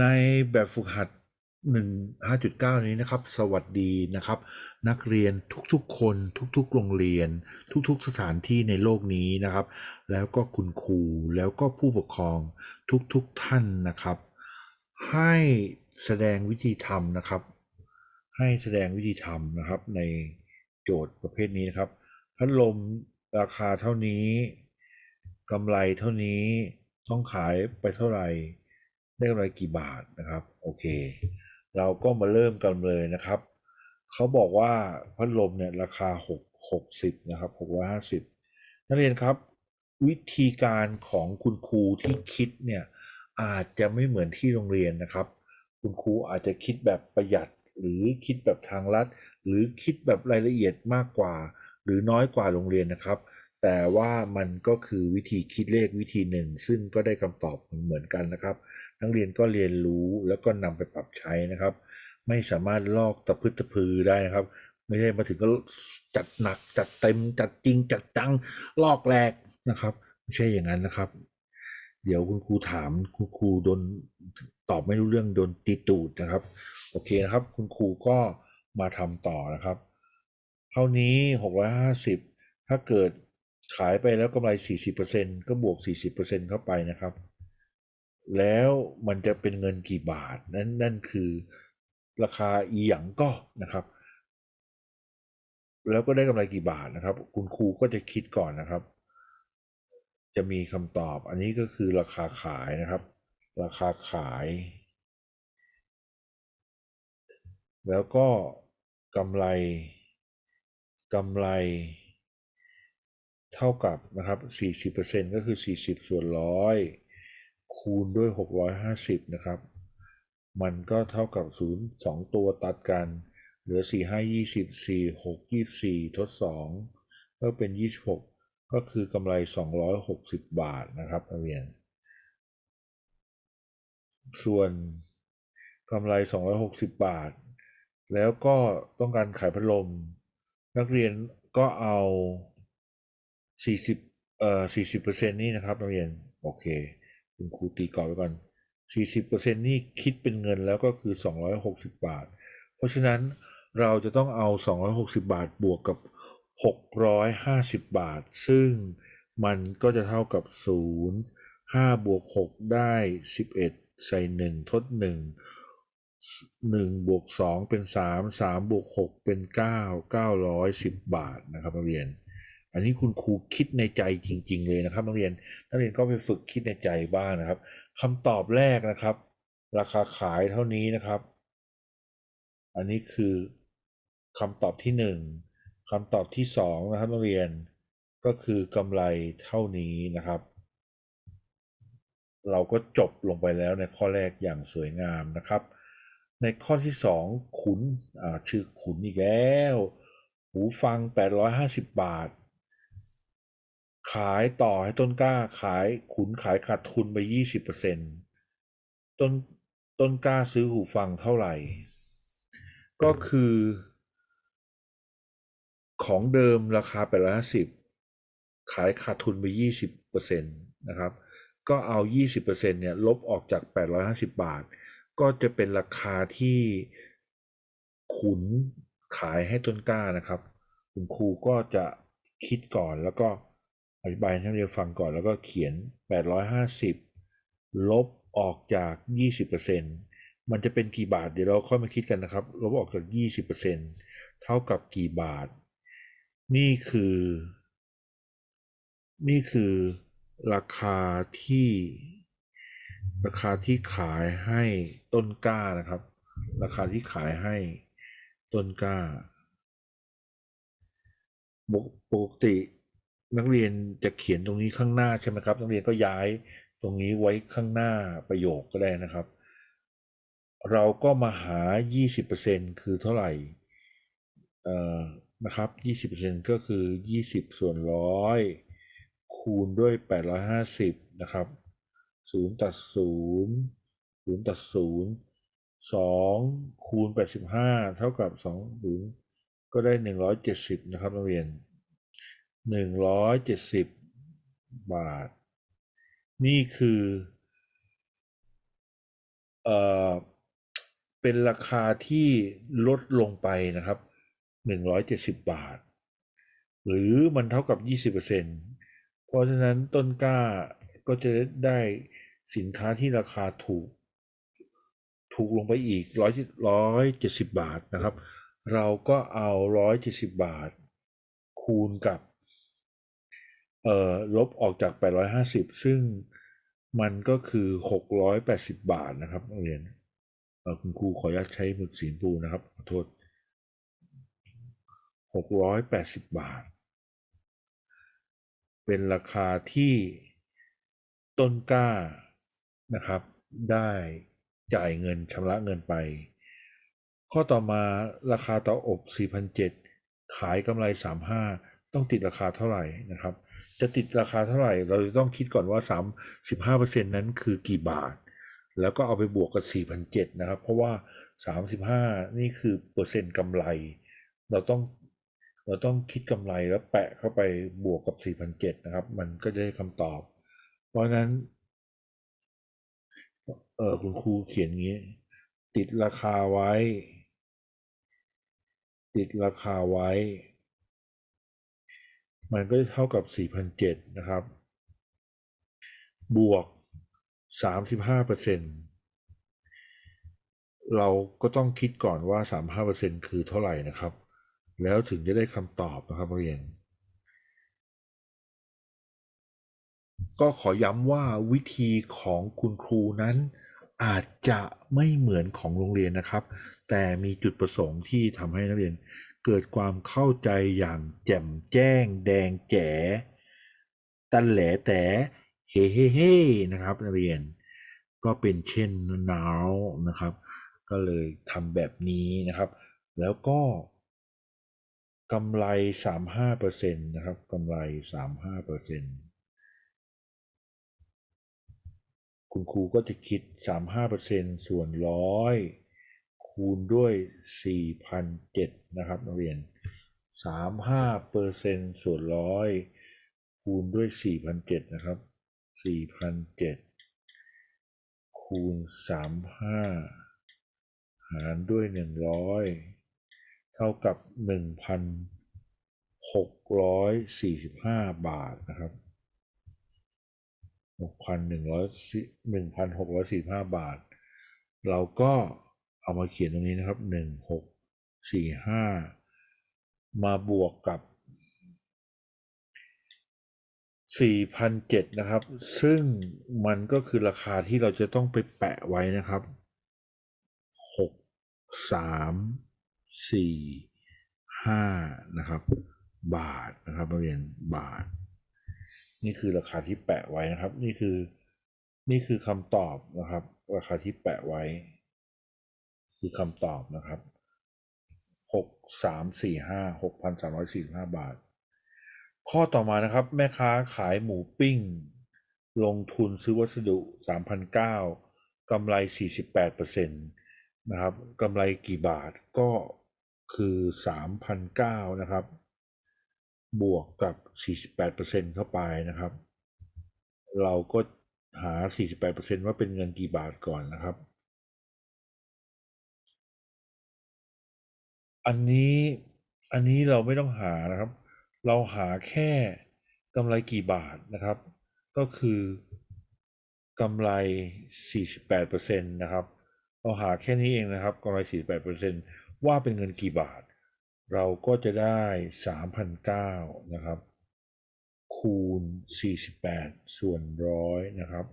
ในแบบฝึกหัด 1 5.9 นี้นะครับ สวัสดีนะครับ นักเรียนทุกๆ คนทุกๆ โรงเรียน ทุกๆ สถานที่ในโลกนี้นะครับ แล้วก็คุณครูแล้วก็ผู้ปกครองทุกๆท่านนะครับ ให้แสดงวิธีทำนะครับ ให้แสดงวิธีทำนะครับ ในโจทย์ประเภทนี้นะครับพัดลมราคาเท่านี้กำไรเท่านี้ต้องขายไปเท่าไหร่ ได้กำไรกี่บาทนะครับโอเค เราก็มาเริ่มกันเลยนะครับเขาบอกว่าพัดลมเนี่ยราคา6 60นะครับ650นักเรียนครับ วิธีการของคุณครูที่คิดเนี่ยอาจจะไม่เหมือนที่โรงเรียนนะครับ คุณครูอาจจะคิดแบบประหยัดหรือคิดแบบทางลัด หรือคิดแบบรายละเอียดมากกว่า หรือน้อยกว่าโรงเรียนนะครับ แต่ว่ามันก็คือวิธีคิดเลขวิธีหนึ่ง ซึ่งก็ได้คำตอบเหมือนกันนะครับ นักเรียนก็เรียนรู้แล้วก็นำไปปรับใช้นะครับ ไม่สามารถลอกตะพึดตะพือได้นะครับ ไม่ใช่มาถึงก็จัดหนักจัดเต็มจัดจริงจัดจังลอกแหลกนะครับไม่ใช่อย่างนั้นนะครับ เดี๋ยวคุณครูถามคุณครูโดนตอบไม่รู้เรื่องโดนตีตูดนะครับ โอเคนะครับ คุณครูก็มาทำต่อนะครับ เท่านี้ 650 ถ้าเกิด ขายไปแล้วกำไร 40%ก็บวก 40%เข้าไปนะครับ แล้วมันจะเป็นเงินกี่บาท นั่นนั่นคือราคาอีหยังก็นะครับ แล้วก็ได้กำไรกี่บาทนะครับ คุณครูก็จะคิดก่อนนะครับ จะมีคำตอบ อันนี้ก็คือราคาขายนะครับ ราคาขาย แล้วก็กำไรกำไร เท่ากับนะครับ 40%ก็คือ 40 ส่วนร้อยคูณด้วย 650 นะครับ มันก็เท่ากับ 0 2 ตัวตัดกัน เหลือ 4 5 20 4 6 24 ทด 2 ก็เป็น 26 ก็คือกำไร 260 บาทนะครับนักเรียน ส่วนกำไร 260 บาท แล้วก็ต้องการขายพัดลม นักเรียนก็เอา สี่สิบเอ่อสี่สิบเปอร์เซ็นต์นี่นะครับนักเรียนโอเค คุณครูตีกรอบไว้ก่อนสี่สิบเปอร์เซ็นต์นี่คิดเป็นเงินแล้วก็คือสองร้อยหกสิบบาท เพราะฉะนั้นเราจะต้องเอาสองร้อยหกสิบาทบวกกับหกร้อยห้าสิบบาท ซึ่งมันก็จะเท่ากับศูนย์ห้าบวกหกได้สิบเอ็ดใส่หนึ่งทดหนึ่งหนึ่งบวกสองเป็นสามสามบวกหกเป็นเก้าเก้าร้อยสิบบาทนะครับนักเรียน อันนี้คุณครูคิดในใจจริง ๆ เลยนะครับนักเรียนนักเรียนก็ไปฝึกคิดในใจบ้างนะครับคำตอบแรกนะครับ ราคาขายเท่านี้นะครับ อันนี้คือคำตอบที่หนึ่งคำตอบที่สองนะครับนักเรียนก็คือกำไรเท่านี้นะครับ เราก็จบลงไปแล้วในข้อแรกอย่างสวยงามนะครับ ในข้อที่สองขุนชื่อขุนอีกแล้ว หูฟัง 850 บาท ขายต่อให้ต้นกล้าขายขุนขายขาดทุนไป20%ต้นต้นกล้าซื้อหูฟังเท่าไหร่ ก็คือ ของเดิมราคา850ขายขาดทุนไป20%นตนะครับ ก็เอา20%เปอร์เซ็นเนี่ยลบออกจาก850บาท ก็จะเป็นราคาที่ขุนขายให้ต้นกล้านะครับ คุณครูก็จะคิดก่อนแล้วก็ อธิบายให้นักเรียนฟังก่อนแล้วก็เขียน 850 ลบออกจาก 20%มันจะเป็นกี่บาทเดี๋ยวเราค่อยมาคิดกันนะครับ ลบออกจาก 20%เท่ากับกี่บาท นี่คือ นี่คือราคาที่ ราคาที่ขายให้ต้นกล้านะครับ ราคาที่ขายให้ต้นกล้าปกติ นักเรียนจะเขียนตรงนี้ข้างหน้าใช่ไหมครับ นักเรียนก็ย้ายตรงนี้ไว้ข้างหน้าประโยคก็ได้นะครับ เราก็มาหา 20%คือเท่าไหร่เอ่อนะครับ 20%ก็คือ 20 ส่วนร้อยคูณด้วย 850 นะครับ 0 ตัด 0 0 ตัด 0 2 คูณ 85 เท่ากับ 2 0 ก็ได้ 170 นะครับนักเรียน 170บาท นี่คือเอ่อเป็นราคาที่ลดลงไปนะครับหนึ่งร้อยเจ็ดสิบบาท หรือมันเท่ากับยี่สิบเปอร์เซ็นเพราะฉะนั้นต้นกล้าก็จะได้สินค้าที่ราคาถูก ถูกลงไปอีกร้อยร้อยเจ็ดสิบบาทนะครับ เราก็เอาร้อยเจ็ดสิบบาท คูณกับ เอ่อลบออกจากแปดร้อยห้าสิบซึ่งมันก็คือหกร้อยแปดสิบบาทนะครับนักเรียนคุณครูขออนุญาตใช้หมึกสีนูนะครับขอโทษหกร้อยแปดสิบบาท เป็นราคาที่ต้นกล้านะครับ ได้จ่ายเงินชำระเงินไป ข้อต่อมาราคาเตาอบ 4,007ขายกำไร 35 ต้องติดราคาเท่าไหร่นะครับ จะติดราคาเท่าไหร่ เราจะต้องคิดก่อนว่า 35%นั้นคือกี่บาท แล้วก็เอาไปบวกกับ4,007นะครับ เพราะว่า 35 นี่คือเปอร์เซ็นต์กำไร เราต้องเราต้องคิดกำไรแล้วแปะเข้าไปบวกกับ 4,007นะครับ มันก็จะได้คำตอบ เพราะนั้น เออคุณครูเขียนงี้ ติดราคาไว้ ติดราคาไว้ มันก็จะเท่ากับ4,007นะครับ บวก 35เปอร์เซ็นเราก็ต้องคิดก่อนว่า 35เปอร์เซ็นคือเท่าไหร่นะครับ แล้วถึงจะได้คำตอบนะครับนักเรียน ก็ขอย้ำว่าวิธีของคุณครูนั้นอาจจะไม่เหมือนของโรงเรียนนะครับ แต่มีจุดประสงค์ที่ทำให้นักเรียน เกิดความเข้าใจอย่างแจ่มแจ้ง แดงแจ๋ตันแหลแต่เฮ้เฮ้เฮ้นะครับนักเรียนก็เป็นเช่นนาวนะครับ ก็เลยทำแบบนี้นะครับ แล้วก็กำไร 35%นะครับกำไร 35%คุณครูก็จะคิด 35%ส่วนร้อย คูณด้วย 4,007นะครับนักเรียน 35%ส่วนร้อยคูณด้วย 4,007นะครับ 4,007 คูณ 35 หารด้วย 100 เท่ากับ 1,645 บาทนะครับ6,100 1,645 บาท เราก็ เอามาเขียนตรงนี้นะครับ1645มาบวกกับ4,007นะครับ ซึ่งมันก็คือราคาที่เราจะต้องไปแปะไว้นะครับ 6 3 4 5 นะครับ บาทนะครับเรียนบาท นี่คือราคาที่แปะไว้นะครับ นี่คือนี่คือคำตอบนะครับ ราคาที่แปะไว้ คือคำตอบนะครับหกสามสี่ห้าหกพันสามร้อยสี่ห้าบาท ข้อต่อมานะครับ แม่ค้าขายหมูปิ้ง ลงทุนซื้อวัสดุสามพันเก้ากำไรสี่สิบแปดเปอร์เซ็นต์นะครับกำไรกี่บาทก็คือสามพันเก้านะครับ บวกกับ48%เข้าไปนะครับ เราก็หา 48%ว่าเป็นเงินกี่บาทก่อนนะครับ อันนี้อันนี้เราไม่ต้องหานะครับ เราหาแค่กำไรกี่บาทนะครับ ก็คือกำไร 48%นะครับ เราหาแค่นี้เองนะครับกำไร 48%ว่าเป็นเงินกี่บาท เราก็จะได้3,009นะครับ คูณ 48 ส่วนร้อยนะครับ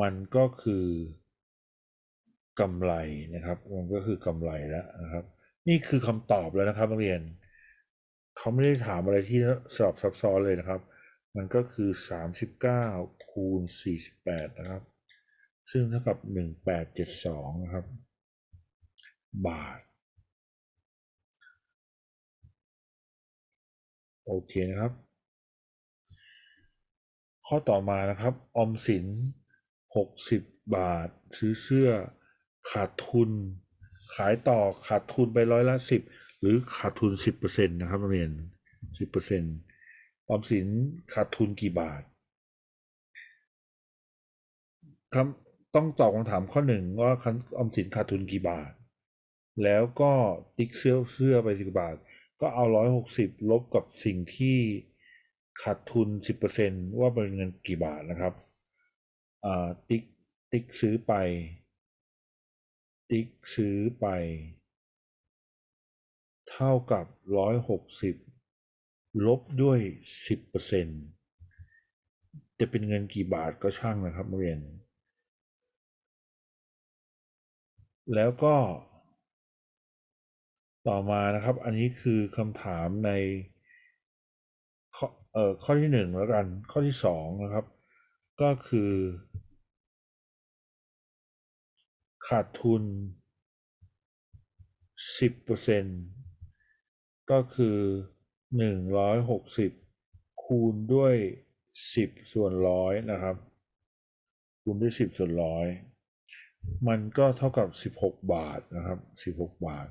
มันก็คือกำไรนะครับ มันก็คือกำไรแล้วนะครับ นี่คือคำตอบแล้วนะครับนักเรียนเขาไม่ได้ถามอะไรที่สอบซับซ้อนเลยนะครับ มันก็คือ 39 คูณ 48 นะครับ ซึ่งเท่ากับ 1872 นะครับ บาท โอเคนะครับ ข้อต่อมานะครับ ออมสิน 60 บาท ซื้อเสื้อขาดทุน ขายต่อขาดทุนไปร้อยละ10หรือขาดทุน10%นตนะครับนักเรียน10%ออมสินขาดทุนกี่บาทคำต้องตอบคำถามข้อหนึ่งว่าออมสินขาดทุนกี่บาท แล้วก็ติ๊กเสื้อเสื้อไปสิบบาท ก็เอาร้อยหกสิบลบกับสิ่งที่ขาดทุนสิบเปอร์เซ็นว่าเป็นเงินกี่บาทนะครับอ่าติ๊กติ๊กซื้อไป ติ๊กซื้อไป เท่ากับร้อยหกสิบลบด้วยสิบเปอร์เซ็นจะเป็นเงินกี่บาทก็ช่างนะครับเรียน แล้วก็ ต่อมานะครับ อันนี้คือคำถามในข้อเอ่อข้อที่หนึ่งแล้วกัน ข้อที่สองนะครับ ก็คือ ขาดทุนสิบเปอร์เซ็นก็คือหนึ่งร้อยหกสิบคูณด้วยสิบส่วนร้อยนะครับ คูณด้วยสิบส่วนร้อยมันก็เท่ากับสิบหกบาทนะครับสิบหกบาท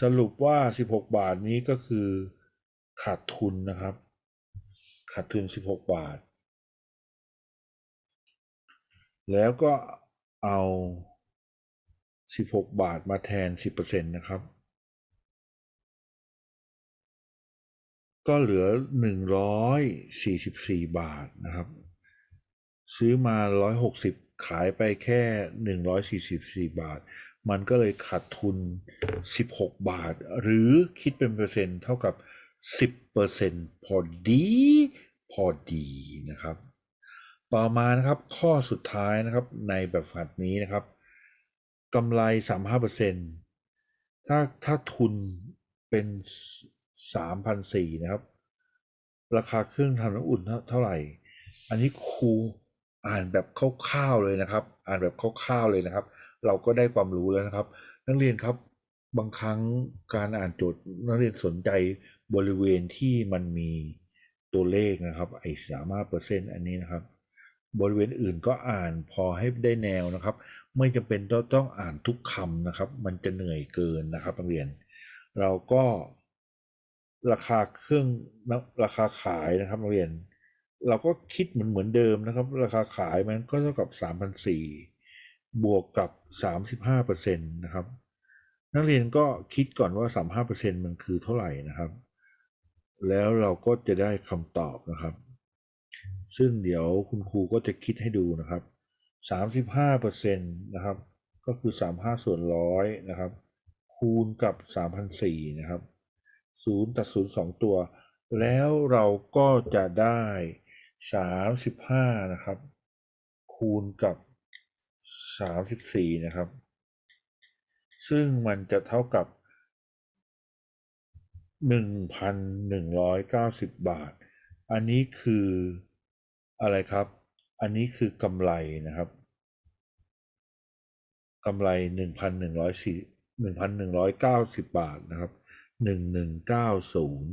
สรุปว่าสิบหกบาทนี้ก็คือขาดทุนนะครับ ขาดทุนสิบหกบาท แล้วก็ เอาสิบหกบาทมาแทนสิบเปอร์เซ็นต์นะครับ ก็เหลือหนึ่งร้อยสี่สิบสี่บาทนะครับ ซื้อมาร้อยหกสิบขายไปแค่หนึ่งร้อยสี่สิบสี่บาท มันก็เลยขาดทุนสิบหกบาท หรือคิดเป็นเปอร์เซ็นต์เท่ากับสิบเปอร์เซ็นต์พอดี พอดีนะครับ ต่อมานะครับข้อสุดท้ายนะครับในแบบฝัดนี้นะครับกำไรสามห้าเปอร์เซ็นต์ถ้าถ้าทุนเป็นสามพันสี่นะครับ ราคาเครื่องทำน้ำอุ่นเท่าเท่าไหร่ อันนี้ครูอ่านแบบคร่าวๆเลยนะครับ อ่านแบบคร่าวๆเลยนะครับ เราก็ได้ความรู้แล้วนะครับ นักเรียนครับบางครั้งการอ่านโจทย์นักเรียนสนใจบริเวณที่มันมีตัวเลขนะครับไอ้สามารถเปอร์เซ็นต์อันนี้นะครับ บริเวณอื่นก็อ่านพอให้ได้แนวนะครับ ไม่จำเป็นต้องต้องอ่านทุกคำนะครับ มันจะเหนื่อยเกินนะครับนักเรียน เราก็ราคาเครื่องราคาขายนะครับนักเรียน เราก็คิดเหมือนเหมือนเดิมนะครับ ราคาขายมันก็เท่ากับสามพันสี่บวกกับสามสิบห้าเปอร์เซ็นต์นะครับ นักเรียนก็คิดก่อนว่าสามห้าเปอร์เซ็นต์มันคือเท่าไหร่นะครับ แล้วเราก็จะได้คำตอบนะครับ ซึ่งเดี๋ยวคุณครูก็จะคิดให้ดูนะครับสามสิบห้าเปอร์เซ็นต์นะครับ ก็คือสามห้าส่วนร้อยนะครับ คูณกับสามพันสี่นะครับศูนย์ตัดศูนย์สองตัว แล้วเราก็จะได้สามสิบห้านะครับ คูณกับสามสิบสี่นะครับ ซึ่งมันจะเท่ากับหนึ่งพันหนึ่งร้อยเก้าสิบบาท อันนี้คือ อะไรครับ อันนี้คือกำไรนะครับกำไรหนึ่งพันหนึ่งร้อยสี่หนึ่งพันหนึ่งร้อยเก้าสิบบาทนะครับหนึ่งหนึ่งเก้าศูนย์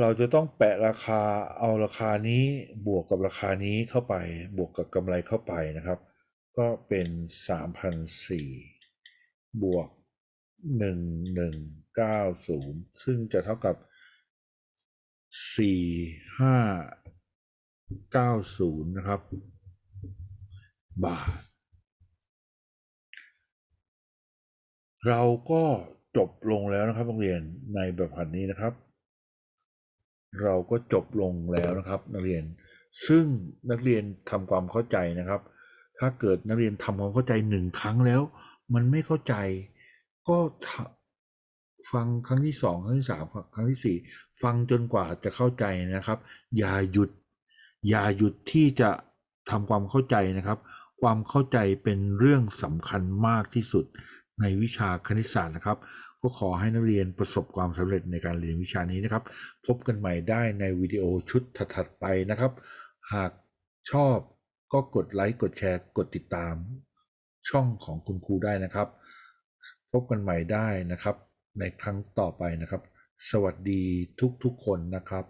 เราจะต้องแปะราคาเอาราคานี้บวกกับราคานี้เข้าไป บวกกับกำไรเข้าไปนะครับ ก็เป็นสามพันสี่บวกหนึ่งหนึ่งเก้าศูนย์ซึ่งจะเท่ากับสี่ห้า เก้าศูนย์นะครับ บาท เราก็จบลงแล้วนะครับนักเรียนในแบบผัดนี้นะครับ เราก็จบลงแล้วนะครับนักเรียน ซึ่งนักเรียนทำความเข้าใจนะครับ ถ้าเกิดนักเรียนทำความเข้าใจหนึ่งครั้งแล้ว มันไม่เข้าใจ ก็ฟังครั้งที่สองครั้งที่สามครั้งที่สี่ฟังจนกว่าจะเข้าใจนะครับ อย่าหยุด อย่าหยุดที่จะทำความเข้าใจนะครับ ความเข้าใจเป็นเรื่องสำคัญมากที่สุดในวิชาคณิตศาสตร์นะครับ ก็ขอให้นักเรียนประสบความสำเร็จในการเรียนวิชานี้นะครับ พบกันใหม่ได้ในวิดีโอชุดถัดไปนะครับ หากชอบก็กดไลค์กดแชร์กดติดตาม ช่องของคุณครูได้นะครับ พบกันใหม่ได้นะครับ ในครั้งต่อไปนะครับ สวัสดีทุกๆคนนะครับ